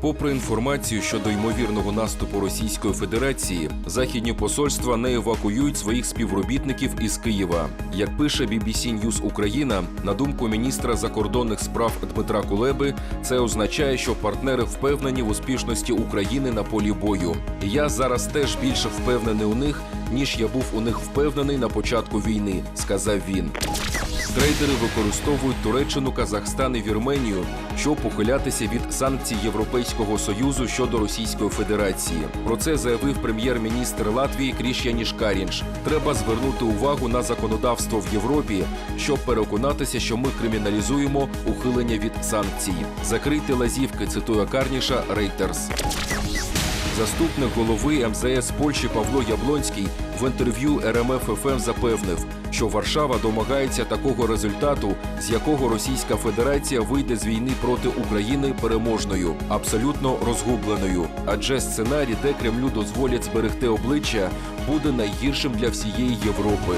Попри інформацію щодо ймовірного наступу Російської Федерації, західні посольства не евакуюють своїх співробітників із Києва. Як пише BBC News Україна, на думку міністра закордонних справ Дмитра Кулеби, це означає, що партнери впевнені в успішності України на полі бою. Я зараз теж більше впевнений у них, ніж я був у них впевнений на початку війни, сказав він. Трейдери використовують Туреччину, Казахстан і Вірменію, щоб ухилятися від санкцій Європейського союзу щодо Російської Федерації. Про це заявив прем'єр-міністр Латвії Кріш'яніш Карінш. Треба звернути увагу на законодавство в Європі, щоб переконатися, що ми криміналізуємо ухилення від санкцій. Закрити лазівки, цитує Карніша Рейтерс. Заступник голови МЗС Польщі Павло Яблонський в інтерв'ю РМФ ФМ запевнив, що Варшава домагається такого результату, з якого Російська Федерація вийде з війни проти України переможною, абсолютно розгубленою. Адже сценарій, де Кремлю дозволять зберегти обличчя, буде найгіршим для всієї Європи.